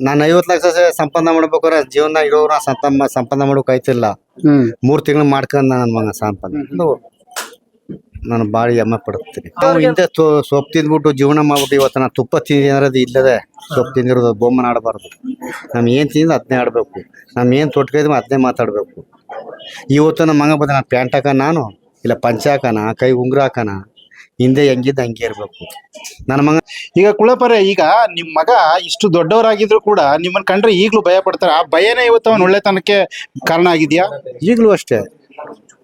ನಾನು ಐವತ್ತು ಲಕ್ಷ ಸ- ಸಂಪಾದನೆ ಮಾಡ್ಬೇಕಾದ್ರೆ ಜೀವನ ಇರೋರು ಸಂಪ ಸಂಪಾದನೆ ಮಾಡೋಕೆ ಆಯ್ತಿಲ್ಲ. ಹ್ಮ್. ಮೂರು ತಿಂಗಳು ಮಾಡ್ಕೊಂಡ್ ನನ್ನ ಮಗ ಸಂಪಾದನೆ. ಇದು ನಾನು ಭಾಳ ಹೆಮ್ಮೆ ಪಡ್ತೀನಿ ನಾವು ಹಿಂದೆ ತೊ- ಸೊಪ್ಪು ತಿಂದ್ಬಿಟ್ಟು ಜೀವನ ಮಾಡ್ಬಿಟ್ಟು ಇವತ್ತು ನಾನು ತುಪ್ಪ ತಿಂದಿ ಅನ್ನೋದು ಇಲ್ಲದೆ ಸೊಪ್ಪು ತಿಂದಿರೋದು ಬೊಮ್ಮನ ಆಡಬಾರ್ದು. ನಮ್ ಏನು ತಿಂದು ಅದನ್ನೇ ಆಡಬೇಕು. ನಮ್ ಏನು ತೊಟ್ಕೈದ್ರೆ ಅದನ್ನೇ ಮಾತಾಡಬೇಕು. ಇವತ್ತು ನಮ್ಮ ಮಗ ಬಂದ ನಾನು ಪ್ಯಾಂಟ್ ಹಾಕ ನಾನು? ಇಲ್ಲ ಪಂಚ ಹಾಕನ? ಕೈ ಉಂಗುರ ಹಾಕನ? ಹಿಂದೆ ಹೆಂಗಿದ್ದ ಹಂಗೆ ಇರಬೇಕು. ನನ್ನ ಮಗ ಈಗ ಕುಳಪರೆ ಈಗ ನಿಮ್ ಮಗ ಇಷ್ಟು ದೊಡ್ಡವರಾಗಿದ್ರು ಕೂಡ ನಿಮ್ಮನ್ನ ಕಂಡ್ರೆ ಈಗಲೂ ಭಯ ಪಡ್ತಾರೆ. ಆ ಭಯನೇ ಇವತ್ತು ಅವನ ಒಳ್ಳೆತನಕ್ಕೆ ಕಾರಣ ಆಗಿದ್ಯಾ? ಈಗಲೂ ಅಷ್ಟೇ.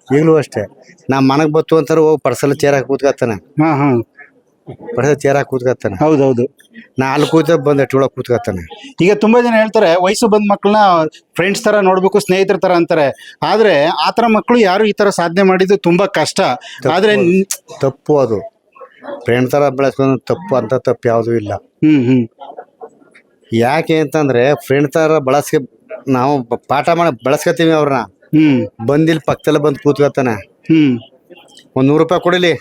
ಈಗಲೂ ಅಷ್ಟೇ. ನಾ ಮನೆಗೆ ಬತ್ತು ಅಂತಾರೆ ಹೋಗಿ ಪರ್ಸಲ್ ಚೇರ್ ಹಾಕಿ ಕೂತ್ಕೊತಾನೆ ಹಾ ಹಾ. ಪರ್ಸಲ್ ಚೇರ್ ಹಾಕಿ ಕೂತ್ಕೊತಾನೆ ಹೌದೌದು. ನಾ ಅಲ್ಲಿ ಕೂತ ಬಂದ ಟೋಳ ಒಳಗೆ ಕೂತ್ಕೊತಾನೆ ಈಗ ತುಂಬಾ ಜನ ಹೇಳ್ತಾರೆ ವಯಸ್ಸು ಬಂದ ಮಕ್ಕಳನ್ನ ಫ್ರೆಂಡ್ಸ್ ತರ ನೋಡ್ಬೇಕು ಸ್ನೇಹಿತರ ತರ ಅಂತಾರೆ. ಆದ್ರೆ ಆತರ ಮಕ್ಕಳು ಯಾರು ಈ ತರ ಸಾಧನೆ ಮಾಡಿದ್ದು ತುಂಬಾ ಕಷ್ಟ. ಆದ್ರೆ ನಿ- ತಪ್ಪು ಅದು. ಫ್ರೆಂಡ್ ಥರ ಬೆಳೆಸ್ಕೊಂಡು ತಪ್ಪು ಅಂತ ತಪ್ಪು ಯಾವುದೂ ಇಲ್ಲ. ಹ್ಮ್ ಹ್ಮ್. ಯಾಕೆ ಅಂತಂದ್ರೆ ಫ್ರೆಂಡ್ ಥರ ಬಳಸ್ಕೆ ನಾವು ಬ- ಪಾಠ ಮಾಡಿ ಬಳಸ್ಕೊತೀವಿ ಅವ್ರನ್ನ ಹ್ಮ್. ಬಂದಿಲ್ಲಿ ಪಕ್ಕದಲ್ಲೇ ಬಂದು ಕೂತ್ಕೊತಾನೆ ಹ್ಮ್. ಒಂದ್ ನೂರು ರೂಪಾಯಿ ಕೊಡಿಲಿ.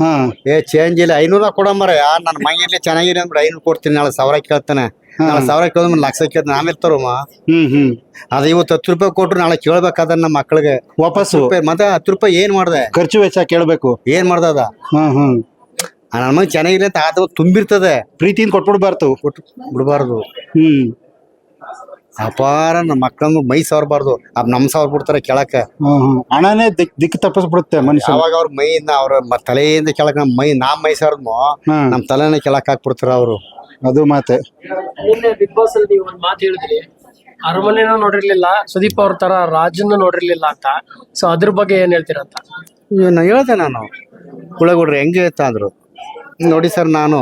ಹಾ. ಏ ಚೇಂಜ್ ಇಲ್ಲ. ಐನೂರ ಕೊಡಂಬರ ಯಾರು ನನ್ನ ಮೈಯಲ್ಲಿ ಚೆನ್ನಾಗಿದೆ ಅಂದ್ರೆ ಐನೂರು ಕೊಡ್ತೀನಿ ನಾಳೆ ಸಾವಿರ ಕೇಳ್ತಾನೆ. ನಾಳೆ ಸಾವಿರ ಕೇಳಿದ್ರೆ ಲಕ್ಷ ಕೇಳ್ತಾನೆ. ಆಮೇಲೆ ತರೋಮ್ಮ ಹ್ಮ್ ಹ್ಮ್. ಅದು ಇವತ್ತು ಹತ್ತು ರೂಪಾಯಿ ಕೊಟ್ರು ನಾಳೆ ಕೇಳ್ಬೇಕಾದ ನಮ್ಮ ಮಕ್ಕಳಿಗೆ ವಾಪಸ್ ರೂಪಾಯಿ ಮತ್ತೆ ಹತ್ತು ರೂಪಾಯಿ ಏನ್ ಮಾಡ್ದೆ? ಖರ್ಚು ವೆಚ್ಚ ಕೇಳ್ಬೇಕು. ಏನ್ ಮಾಡ್ದ ಅದ? ಹ್ಮ್ ಹ್ಮ್. ನನ್ನ ಮಗ ಚೆನ್ನಾಗಿಲ್ಲ ಅಂತ ಆತ ತುಂಬಿರ್ತದೆ. ಪ್ರೀತಿಯಿಂದ ಕೊಟ್ಬಿಡ್ಬಾರ್ದು. ಕೊಟ್ಟು ಬಿಡಬಾರ್ದು ಹ್ಮ್. ಅಪಾರ ನಮ್ಮ ಮಕ್ಕಳನ್ನು ಮೈ ಸಾವಿರಬಾರ್ದು ಅವ್ ನಮ್ ಸಾವಿರ ಬಿಡ್ತಾರೆ ಕೆಳಕ ಹಣನೇ ದಿಕ್ ದಿಕ್ಕು ತಪ್ಪಿಸ್ಬಿಡುತ್ತೆ ಮನುಷ್ಯ ಅವಾಗ ಅವ್ರ ಮೈಯಿಂದ ಅವ್ರ ಮ- ತಲೆಯಿಂದ ಕೆಳಕ್ ನಮ್ ಮೈ ನಾ ಮೈ ಸವರ್ದ್ಮೋ ಹ್ಮ್ ನಮ್ ತಲೆನ ಕೆಳಕ್ ಹಾಕ್ಬಿಡ್ತಾರ ಅವರು. ಅದು ಮಾತೆ. ನಿನ್ನೆ ಬಿಗ್ ಬಾಸ್ ಅಲ್ಲಿ ನೀವು ಒಂದ್ ಮಾತು ಹೇಳಿದ್ರಿ. ಅರಮನೆನೂ ನೋಡಿರ್ಲಿಲ್ಲ ಸುದೀಪ್ ಅವ್ರ ತರ ರಾಜನ್ನ ನೋಡಿರ್ಲಿಲ್ಲ ಅಂತ. ಸೊ ಅದ್ರ ಬಗ್ಗೆ ಏನ್ ಹೇಳ್ತೀರಾ ಅಂತ ನಾ ಹೇಳ್ದೆ ನಾನು? ಕುಳಗುಡ್ರಿ ಹೆಂಗೆ ಅಂತ ಅಂದ್ರು? ನೋಡಿ ಸರ್ ನಾನು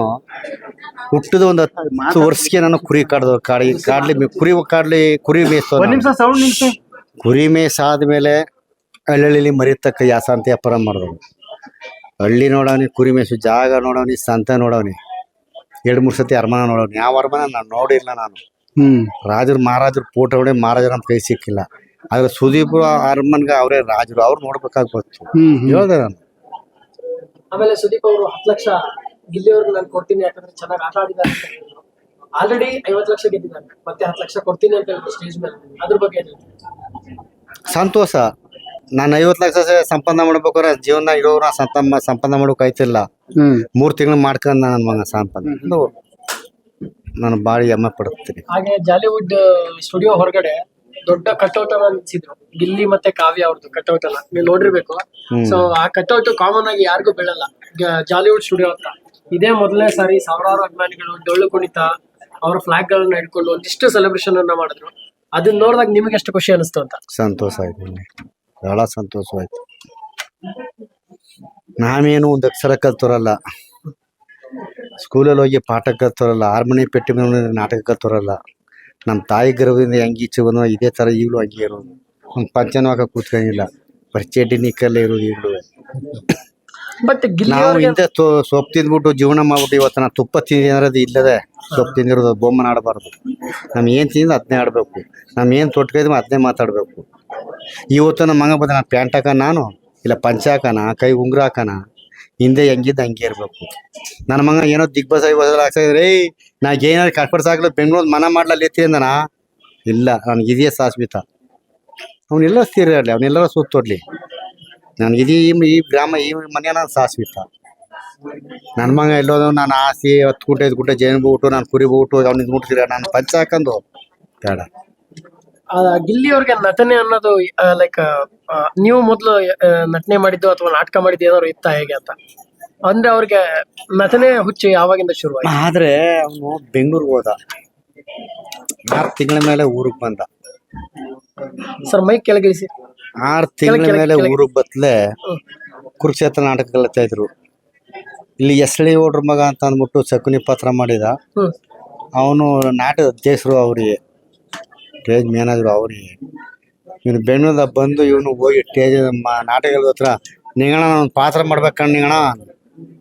ಹುಟ್ಟಿದ ಒಂದು ಹತ್ತು ವರ್ಷಕ್ಕೆ ನಾನು ಕುರಿ ಕಾಡ್ದು ಕಾಡಿ ಕಾಡ್ಲಿ ಕುರಿ ಕಾಡ್ಲಿ ಕುರಿ ಮೇಯಿಸ್ತೋ ಕುರಿ ನಿಮಿಷ ಸೌಂಡ್ ಹಳ್ಳಿ ಕುರಿ ಮೇಯ್ಸಾದ್ಮೇಲೆ ಹಳ್ಳಿಲಿ ಮರಿತಕ್ಕ ಯಾಸಂತ ವ್ಯಾಪಾರ ಮಾಡಿದ್ರು ಹಳ್ಳಿ ನೋಡವನಿ ಕುರಿ ಮೇಸು ಜಾಗ ನೋಡವನಿ ಸಂತ ನೋಡವನಿ. ಎರಡು ಮೂರು ಸತಿ ಅರಮನ ನೋಡವನಿ. ಯಾವ ಅರಮನ ನಾನು ನೋಡಿಲ್ಲ ನಾನು. ಹ್ಮ್. ರಾಜರು ಮಹಾರಾಜರು ಫೋಟೋ ನೋಡಿ ಮಹಾರಾಜರ ನಮ್ಮ ಕೈ ಸಿಕ್ಕಿಲ್ಲ. ಆದ್ರೆ ಸುದೀಪ್ ಅರಮನ್ಗೆ ಅವರೇ ರಾಜರು. ಅವ್ರು ನೋಡ್ಬೇಕಾಗ್ಬೋದು ಹೇಳ್ದೆ ನಾನು. ಆಮೇಲೆ ಸುದೀಪ್ ಅವರು ಹತ್ತು ಲಕ್ಷ ಗಿಲ್ಲಿ ಅವ್ರಿಗೆ ನಾನು ಕೊಡ್ತೀನಿ ಯಾಕಂದ್ರೆ ಚೆನ್ನಾಗಿ ಆಟ ಆಡಿದ್ದಾರೆ ಅಂತ ಹೇಳಿದ್ರು. ಆಲ್ರೆಡಿ ಐವತ್ತು ಲಕ್ಷ ಗೆದ್ದಿದ್ದಾರೆ. ಮತ್ತೆ ಹತ್ತು ಲಕ್ಷ ಕೊಡ್ತೀನಿ ಅಂತ ಹೇಳಿದ್ರು ಸ್ಟೇಜ್ ಮೇಲೆ. ಅದ್ರ ಬಗ್ಗೆ ಏನ್ ಸಂತೋಷ. ನಾನು ಐವತ್ತು ಲಕ್ಷ ಸಂಪನ್ನ ಸಂಪಾದನೆ ಮಾಡ್ಬೇಕಾದ್ರೆ ಜೀವನ ಇರೋರ ಸಂತಮ್ಮ ಸಂಪಾದನೆ ಮಾಡೋಕೆ ಆಯ್ತಿಲ್ಲ ಮೂರು ತಿಂಗಳು ಮಾಡ್ಕೊಂಡ್ ನನ್ನ ಮಗ ಸಂಪಾದನೆ. ನಾನು ಭಾಳ ಹೆಮ್ಮೆ ಪಡ್ತೀನಿ ಹಾಗೆ ಜಾಲಿವುಡ್ ಸ್ಟುಡಿಯೋ ಹೊರಗಡೆ ದೊಡ್ಡ ಕಟೌಟ್ ಅನ್ನ ನಿಲ್ಸಿದ್ರು ಗಿಲ್ಲಿ ಮತ್ತೆ ಕಾವ್ಯ ಅವ್ರದ್ದು ಕಟೌಟ್ ಅಲ್ಲ ನೀವು ನೋಡಿರ್ಬೇಕು. ಸೊ ಆ ಕಟ್ಔಟ್ ಕಾಮನ್ ಆಗಿ ಯಾರಿಗೂ ಬೆಳಲ್ಲ. ಜಾಲಿವುಡ್ ಸ್ಟುಡಿಯೋ ಅಂತ ಇದೇ ಮೊದಲನೇ ಸಾರಿ ಸಾವಿರಾರು ಅಭಿಮಾನಿಗಳು ಡೊಳ್ಳು ಕುಣಿತ, ಅವ್ರ ಫ್ಲಾಗ್ ಗಳನ್ನ ಹಿಡ್ಕೊಂಡು ಒಂದಿಷ್ಟು ಸೆಲೆಬ್ರೇಷನ್ ಅನ್ನ ಮಾಡಿದ್ರು. ಅದನ್ನ ನೋಡಿದಾಗ ನಿಮಗೆ ಎಷ್ಟು ಖುಷಿ ಅನಿಸ್ತು ಅಂತ? ಸಂತೋಷ ಆಯ್ತು ನನಗೆ ಬಹಳ ಸಂತೋಷವಾಯ್ತು ನಾವೇನು ಒಂದು ಅಕ್ಷರ ಕಲ್ತೋರಲ್ಲ. ಸ್ಕೂಲಲ್ಲಿ ಹೋಗಿ ಪಾಠ ಕಲ್ತೋರಲ್ಲ, ಹಾರ್ಮೋನಿ ಪೆಟ್ಟಿ ಮೇಲೆ ನಾಟಕ ಕಲ್ತೋರಲ್ಲ. ನಮ್ಮ ತಾಯಿ ಗರ್ಭದಿಂದ ಹೆಂಗೆ ಈಚೆ ಬಂದೋ ಇದೇ ಥರ ಈಗಲೂ ಹಂಗೆ ಇರೋದು. ಒಂದು ಪಂಚನವಾಗ ಕೂತ್ಕೊಂಡಿಲ್ಲ. ಪರಿಚಯ ಡಿನಿಕಲ್ಲೇ ಇರೋದು ಈಗಲೂ. ಬಟ್ ನಾವು ಹಿಂದೆ ತೊ- ಸೊಪ್ಪು ತಿಂದ್ಬಿಟ್ಟು ಜೀವನ ಮಾಡ್ಬಿಟ್ಟು ಇವತ್ತು ನಾನು ತುಪ್ಪ ತಿಂದಿ ಅನ್ನೋದು ಇಲ್ಲದೆ ಸೊಪ್ಪು ತಿಂದಿರೋದು ಬೊಮ್ಮನ ಆಡಬಾರ್ದು. ನಮ್ ಏನು ತಿಂದು ಅದನ್ನೇ ಆಡಬೇಕು. ನಮ್ ಏನು ತೊಟ್ಕೈದ್ರೆ ಅದನ್ನೇ ಮಾತಾಡಬೇಕು. ಇವತ್ತು ನಮ್ಮ ಮಗ ಬಂದ ನಾನು ಪ್ಯಾಂಟ್ ಹಾಕ ನಾನು? ಇಲ್ಲ ಪಂಚ ಹಾಕನ ಕೈ ಉಂಗುರ ಹಾಕನ ಹಿಂದೆ ಹೆಂಗಿದ್ದು ಹಂಗೆ ಇರಬೇಕು. ನನ್ನ ಮಗ ಏನೋ ದಿಗ್ಬಸ ಹಾಕ್ಸಿದ್ರೆ ಏಯ್ ನಾ ಏನಾದ್ರು ಕಟ್ಪಡ್ಸ್ ಆಗ್ಲಿ ಬೆಂಗಳೂರು ಮನ ಮಾಡ್ಲಲ್ಲಿ ಅಂದನ? ಇಲ್ಲ ನನಗೆ ಇದೆಯೇ ಸಾಸ್ಮಿತ. ಅವನೆಲ್ಲ ಇರಲಿ ಅವನೆಲ್ಲರ ಸುತ್ತೋಡ್ಲಿ ನನಗಿದೀ ಈ ಗ್ರಾಮ ಈ ಮನೆ ನಾನು ಇತ್ತ ನನ್ನ ಮಗ ಎಲ್ಲೋದು ನಾನು ಆಸೆ ಹತ್ತು ಗುಂಟೆ ಐದು ಗುಂಟೆ ಜೇನು ಬಿಟ್ಟು ನಾನು ಕುರಿ ಬಿಟ್ಟು ಅವ್ನಿಗೆ ಮುಟ್ತೀರ ನಾನು ಪಂಚ ಹಾಕೊಂಡು ಬೇಡ. ಆ, ಗಿಲ್ಲಿ ಅವ್ರಿಗೆ ನಟನೆ ಅನ್ನೋದು ಲೈಕ್ ನೀವು ಮೊದಲು ನಟನೆ ಮಾಡಿದ್ದು ಅಥವಾ ನಾಟಕ ಮಾಡಿದ್ದು ಏನಾದ್ರು ಇತ್ತ ಹೇಗೆ ಅಂತ? ಅಂದ್ರೆ ಅವ್ರಿಗೆ ನಟನೆ ಹುಚ್ಚು ಯಾವಾಗಿಂದ ಶುರು ಆದ್ರೆ ಅವನು ಬೆಂಗಳೂರಿಗೆ ಹೋದ. ಆರು ತಿಂಗಳ ಮೇಲೆ ಊರಿಗೆ ಬಂದ. ಸರ್ ಮೈಕ್ ಕೆಳಗಿಳಿಸಿ. ಆರು ತಿಂಗಳ ಮೇಲೆ ಊರು ಊರಿಗೆ ಹ್ಮ್. ಕುರುಕ್ಷೇತ್ರ ನಾಟಕ ಕಲಿತಾ ಇದ್ರು. ಇಲ್ಲಿ ಎಸ್ಳಿ ಓಡ್ರ ಮಗ ಅಂತ ಅಂದ್ಬಿಟ್ಟು ಶಕುನಿ ಪಾತ್ರ ಮಾಡಿದ. ಅವನು ನಾಟಕ ಅಧ್ಯಕ್ಷರು ಅವ್ರಿಗೆ ಸ್ಟೇಜ್ ಮ್ಯಾನೇಜರು ಅವರಿಗೆ. ಇವನು ಬೆಂಗಳೂರಿಂದ ಬಂದು ಇವನು ಹೋಗಿ ಸ್ಟೇಜ್ ನಾಟಕದ ಹತ್ರ ನಿಂಗಣ ನಾನು ಪಾತ್ರ ಮಾಡ್ಬೇಕಣ್ಣ ನಿಂಗಣ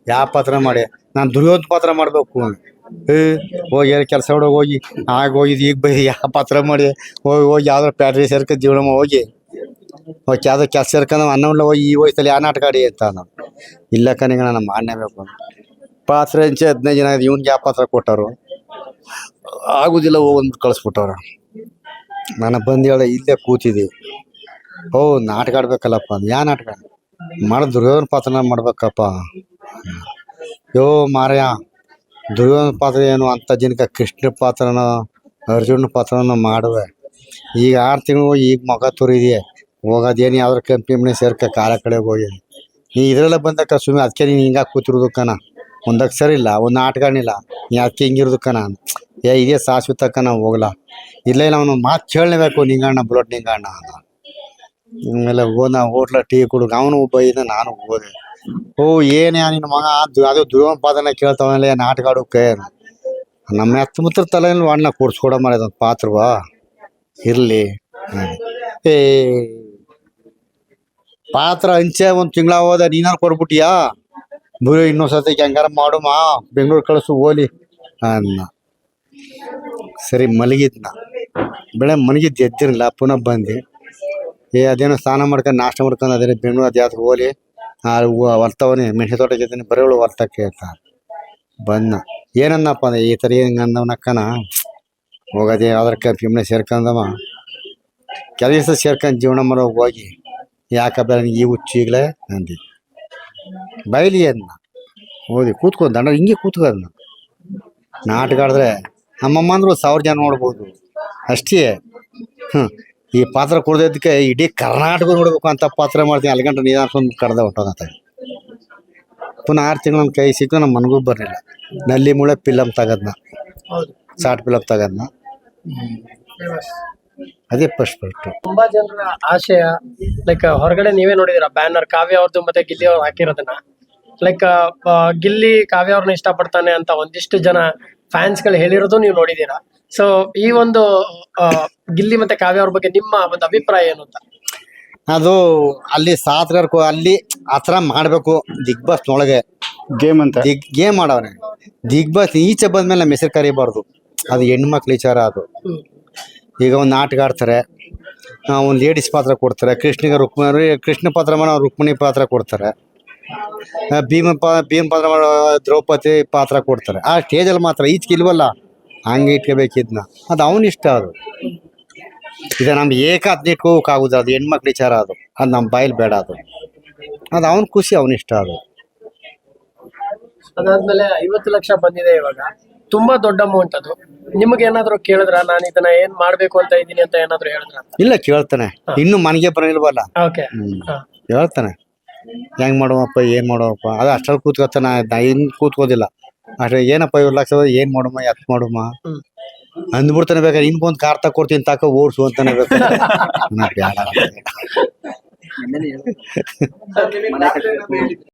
ಯಾವ ಪಾತ್ರ ಮಾಡಿ? ನಾನು ದುರ್ಯೋಧನ ಪಾತ್ರ ಮಾಡಬೇಕು. ಹೋಗಿ ಏನು ಕೆಲಸ ಹುಡುಗ ಹೋಗಿ. ಆಗ ಹೋಗಿದ್ದು ಈಗ ಬೈ ಯಾವ ಪಾತ್ರ ಮಾಡಿ? ಹೋಗಿ ಹೋಗಿ ಯಾವ್ದಾರು ಪ್ಯಾಟ್ರಿ ಸೇರ್ಕ ಜೀವನ ಹೋಗಿ ಯಾವ್ದೋ ಕೆಲಸ ಇರ್ಕೊಂಡು ಅನ್ನವಲ್ಲ ಹೋಗಿ ಈ ವಯಸ್ಸಲ್ಲಿ ಯಾವ ನಾಟಕ ಆಡಿ ಅಂತ ನಾವು ಇಲ್ಲ ಕಣಿಗಣ ನಮ್ಮ ಮಾಡಲೇಬೇಕು ಪಾತ್ರೆ ಹಂಚಿ ಹದಿನೈದು ಜನ ಇವ್ನಿಗೆ ಯಾವ ಪಾತ್ರ ಕೊಟ್ಟರು? ಆಗುದಿಲ್ಲ ಒಂದು ಕಳಿಸ್ಬಿಟ್ಟವ್ರ. ನಾನು ಬಂದು ಹೇಳ, ಇಲ್ಲೇ ಕೂತಿದ್ದೆ. ಓ ನಾಟಕ ಆಡ್ಬೇಕಲ್ಲಪ್ಪ ಅಂದ್. ಯಾ ನಾಟಕ? ಮಾಡ, ದುರ್ಯೋಧನ ಪಾತ್ರನ ಮಾಡ್ಬೇಕಪ್ಪ. ಯೋ ಮಾರಯ್ಯ ದುರ್ಯೋಧನ ಪಾತ್ರ ಏನು? ಅಂತ ಜನಕ್ಕೆ ಕೃಷ್ಣ ಪಾತ್ರನ ಅರ್ಜುನ ಪಾತ್ರನ ಮಾಡುವೆ. ಈಗ ಆರು ತಿಂಗಳು ಈಗ ಮಗ ತುರಿದೆಯೇ. ಹೋಗೋದೇನು ಯಾವ್ದಾರು ಕಂಪ್ನಿ ಸೇರ್ಕ ಕಾಲ ಕಡೆ ಹೋಗಿ. ನೀ ಇದರಲ್ಲ ಬಂದಕ್ಕ ಸುಮ್ಮನೆ ಅದಕ್ಕೆ ನೀನು ಹಿಂಗೆ ಕೂತಿರೋದು ಕಣ. ಒಂದು ಅಕ್ಷರ ಇಲ್ಲ, ಒಂದು ಆಟಗಾಣಿಲ್ಲ ನೀ ಅದಕ್ಕೆ ಹಿಂಗಿರೋದು ಕಣ. ಏ, ಇದೇ ಶಾಶ್ವತ ಕಣ ಹೋಗ್ಲಾ ಇಲ್ಲ ಇಲ್ಲ ಅವನು ಮಾತು ಕೇಳಲೇಬೇಕು ನಿಂಗಣ್ಣ, ಬುಲೆಟ್ ನಿಂಗಣ್ಣ ಅಂತ. ಆಮೇಲೆ ಹೋದ ಹೋಟ್ಲ ಟೀ ಕುಡುಗ ಅವನು ಒಬ್ಬ ಇದ್ದ, ನಾನು ಹೋದೆ. ಓ, ಏನೇ ನಿನ್ನ ಮಗ, ಅದು ದುರ್ಯೋಧನ ಪಾದನ ಕೇಳ್ತಾವಲ್ಲ ಏನು ಆಡೋಕೆ. ನಮ್ಮ ಹತ್ತು ಮುತ್ರ ತಲೆ ಅಣ್ಣ ಕೂಡ್ಸ್ಕೊಡ ಮಾರ ಪಾತ್ರವಾ. ಇರಲಿ. ಏ ಪಾತ್ರ ಹಂಚೆ ಒಂದು ತಿಂಗಳ ಹೋದ, ನೀನಾರು ಕೊಡ್ಬಿಟ್ಟಿಯಾ ಬುರಿ ಇನ್ನೊಂದ್ ಸತಿ ಹೆಂಗಾರ ಮಾಡು ಮಾ ಬೆಂಗಳೂರು ಕಳಿಸು, ಹೋಲಿ ಅನ್ನ. ಸರಿ, ಮಲಗಿದ್ನ. ಬೆಳೆ ಮಲಗಿದ್ದು, ಎದ್ದಿರಲಿಲ್ಲ, ಪುನಃ ಬಂದು. ಏ, ಅದೇನೋ ಸ್ನಾನ ಮಾಡ್ಕೊಂಡು ನಾಷ್ಟ ಮಾಡ್ಕೊಂಡು ಅದೇ ಬೆಂಗಳೂರು ಅದು ಹೋಲಿ. ಆ ವರ್ತವನೇ ಮೆಣಸಿ ತೋಟ ಜೊತೆ ಬರೋಳು ವರ್ತಕ್ಕೆ ಅಂತ. ಬಂದ ಏನನ್ನಪ್ಪ ಅಂದ್ರೆ, ಈ ಥರ ಏನು ಅಂದವನಕ್ಕನ ಹೋಗೋದೇ ಯಾವ್ದಾರ ಕಂಪ್ನಿ ಸೇರ್ಕೊಂಡವ. ಕೆಲಸ ಸೇರ್ಕೊಂಡು ಜೀವನ ಮಾಡೋ ಹೋಗಿ. ಯಾಕಪ್ಪ ನನಗೆ ಈ ಹುಚ್ಚು ಈಗಲೇ ಅಂದಿ ಬೈಲಿ ಅದನ್ನ ಓದಿ ಕೂತ್ಕೊಂಡು ದಂಡ ಹಿಂಗೆ ಕೂತ್ಕೋದ್ನ ನಾಟಕ ಆಡಿದ್ರೆ ನಮ್ಮಮ್ಮ ಅಂದ್ರೆ ಸಾವಿರ ಜನ ನೋಡ್ಬೋದು. ಅಷ್ಟೇ. ಹ್ಞೂ ಈ ಪಾತ್ರ ಕೊಡೋದಕ್ಕೆ ಇಡೀ ಕರ್ನಾಟಕ ನೋಡ್ಬೇಕು ಅಂತ ಪಾತ್ರ ಮಾಡ್ತೀನಿ. ಅಲ್ಲಿ ಗಂಟೆ ನೀನು ಕಡ್ದ ಹೊಟ್ಟೋಗತ್ತ. ಪುನಃ ಆರು ತಿಂಗಳು ನನ್ನ ಕೈ ಸಿಕ್ಕು ನಮ್ಮ ಮನಗೂ ಬರಲಿಲ್ಲ. ನಲ್ಲಿ ಮುಳೆ ಫಿಲಮ್ ತಗದ್ನ. ಸಾಟ್ ಫಿಲಮ್ ತಗದ್ನ. ಅದೇ ಫಸ್ಟ್ ಫಸ್ಟು ತುಂಬಾ ಜನರ ಆಶಯ ಲೈಕ್ ಹೊರಗಡೆ ನೀವೇ ನೋಡಿದಿರ ಬ್ಯಾನರ್ ಕಾವ್ಯ ಅವ್ರದ್ದು ಮತ್ತೆ ಗಿಲ್ಲಿ ಅವ್ರು ಹಾಕಿರೋದನ್ನ? ಲೈಕ್ ಗಿಲ್ಲಿ ಕಾವ್ಯ ಅವ್ರನ್ನ ಇಷ್ಟಪಡ್ತಾನೆ ಅಂತ ಒಂದಿಷ್ಟು ಜನ ಫ್ಯಾನ್ಸ್ಗಳು ಹೇಳಿರೋದು ನೀವು ನೋಡಿದೀರಾ? ಸೊ ಈ ಒಂದು ಆ, ಗಿಲ್ಲಿ ಮತ್ತೆ ಕಾವ್ಯ ಅವ್ರ ಬಗ್ಗೆ ನಿಮ್ಮ ಒಂದು ಅಭಿಪ್ರಾಯ ಏನು ಅಂತ? ಅದು ಅಲ್ಲಿ ಸಾತ್ಗಾರ್ಕು ಅಲ್ಲಿ ಆ ಥರ ಮಾಡಬೇಕು ದಿಗ್ ಬಾಸ್ನೊಳಗೆ ಗೇಮ್ ಅಂತ. ದಿಗ್ ಗೇಮ್ ಮಾಡವ್ರೆ ದಿಗ್ ಬಾಸ್ ಈಚೆ ಬಂದ್ಮೇಲೆ ನಮ್ಮ ಹೆಸರು ಕರಿಬಾರ್ದು. ಅದು ಹೆಣ್ಮಕ್ಳು ವಿಚಾರ ಅದು. ಹ್ಮ್. ಈಗ ಒಂದು ನಾಟಕ ಆಡ್ತಾರೆ. ಒಂದು ಲೇಡೀಸ್ ಪಾತ್ರ ಕೊಡ್ತಾರೆ. ಕೃಷ್ಣಿಗೆ ರುಕ್ಮಿ ಕೃಷ್ಣ ಪಾತ್ರ ಮಾಡೋ ರುಕ್ಮಿಣಿ ಪಾತ್ರ ಕೊಡ್ತಾರೆ. ಭೀಮ ಪಾ, ಭೀಮ ಪಾತ್ರ ಮಾಡೋ ದ್ರೌಪದಿ ಪಾತ್ರ ಕೊಡ್ತಾರೆ. ಆ ಸ್ಟೇಜಲ್ಲಿ ಮಾತ್ರ ಈಚೆಗೆ ಇಲ್ವಲ್ಲ? ಹಂಗೆ ಇಟ್ಕೋಬೇಕಿದ್ನ ಅದು ಅವನ ಇಷ್ಟ ಅದು. ಇದು ನಮ್ಗೆ ಏಕ ಹದಿನೆಟ್ಕೋಕಾಗುದು ಅದು ಹೆಣ್ಮಕ್ಳು ವಿಚಾರ ಅದು. ಅದು ನಮ್ಮ ಬಾಯಲ್ಲಿ ಬೇಡ ಅದು. ಅದು ಅವನ ಖುಷಿ, ಅವನ ಇಷ್ಟ ಅದು. ಅದಾದ್ಮೇಲೆ ಐವತ್ತು ಲಕ್ಷ ಬಂದಿದೆ ಇವಾಗ. ತುಂಬಾ ದೊಡ್ಡ ಅಮೌಂಟ್ ಅದು. ನಿಮ್ಗೆ ಏನಾದ್ರು ಕೇಳಿದ್ರ ನಾನು ಇದನ್ನ ಏನ್ ಮಾಡ್ಬೇಕು ಅಂತ ಇದೀನಿ ಅಂತ ಏನಾದ್ರು ಹೇಳಿದ್ರ? ಇಲ್ಲ ಕೇಳ್ತಾನೆ. ಇನ್ನು ಮನೆಗೆ ಬರಲಿಲ್ವಲ್ಲ? ಓಕೆ ಹೇಳ್ತಾನೆ. ಹೆಂಗ್ ಮಾಡುವಪ್ಪ ಏನ್ ಮಾಡುವಪ್ಪ? ಅದು ಅಷ್ಟ್ರಲ್ಲಿ ಕೂತ್ಕೊತಾನ ನಾ ಇನ್ ಕೂತ್ಕೋದಿಲ್ಲ ಅಷ್ಟೇ ಏನಪ್ಪ ಇವ್ರ ಲಕ್ಷ ಏನ್ ಮಾಡುಮ್ಮ ಯಾಕೆ ಮಾಡುಮ್ಮ ಅಂದ್ಬಿಡ್ತಾನೆ ಬೇಕಾದ್ರೆ ಇನ್ಕೊಂದ್ ಕಾರ್ ತಕೊಡ್ತೀನಿ ತಾಕ ಓಡಿಸು ಅಂತಾನೆ ಬೇಕಾ